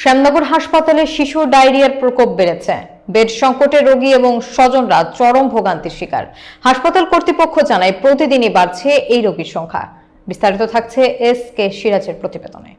শ্যামনগর হাসপাতালে শিশু ডায়রিয়ার প্রকোপ বেড়েছে। বেড সংকটে রোগী এবং স্বজনরা চরম ভোগান্তির শিকার। হাসপাতাল কর্তৃপক্ষ জানায়, প্রতিদিনই বাড়ছে এই রোগীর সংখ্যা। বিস্তারিত থাকছে এস কে সিরাজের প্রতিবেদনে।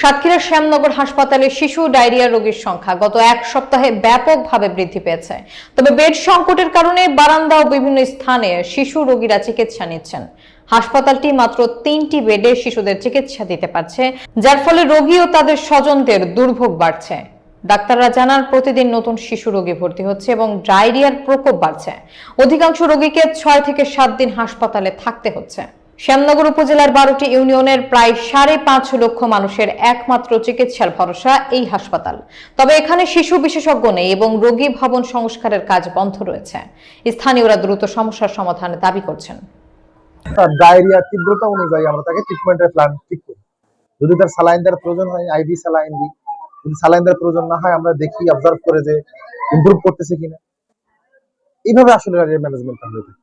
সাতক্ষীরার শ্যামনগর হাসপাতালে শিশু ডায়রিয়া রোগীর সংখ্যা গত এক সপ্তাহে ব্যাপকভাবে বৃদ্ধি পেয়েছে। তবে বেড সংকটের কারণে বারান্দা ও বিভিন্ন স্থানে শিশু রোগীরা চিকিৎসা নিচ্ছেন। হাসপাতালটি মাত্র তিনটি বেডে শিশুদের চিকিৎসা দিতে পারছে, যার ফলে রোগী ও তাদের স্বজনদের দুর্ভোগ বাড়ছে। ডাক্তাররা জানান, প্রতিদিন নতুন শিশু রোগী ভর্তি হচ্ছে এবং ডায়রিয়ার প্রকোপ বাড়ছে। অধিকাংশ রোগীকে ছয় থেকে সাত দিন হাসপাতালে থাকতে হচ্ছে। শ্যামনগর উপজেলার বারোটি ইউনিয়নের প্রায় সাড়ে পাঁচ লক্ষ মানুষের একমাত্র চিকিৎসার ভরসা এই হাসপাতাল। তবে এখানে শিশু বিশেষজ্ঞ নেই এবং রোগী ভবন সংস্কারের কাজ বন্ধ রয়েছে। স্থানীয়রা দ্রুত সমস্যার সমাধানের দাবি করছেন। ডায়রিয়া তীব্রতা অনুযায়ী আমরা তাকে ট্রিটমেন্টের প্ল্যান ঠিক করি। যদি তার স্যালাইন দেওয়ার প্রয়োজন হয় আইভি স্যালাইন দিই। যদি দেওয়ার প্রয়োজন না হয়, আমরা দেখি অবজার্ভ করে যে ইমপ্রুভ করতেছে কিনা। এইভাবে আসলে ম্যানেজমেন্টটা হয়ে থাকে।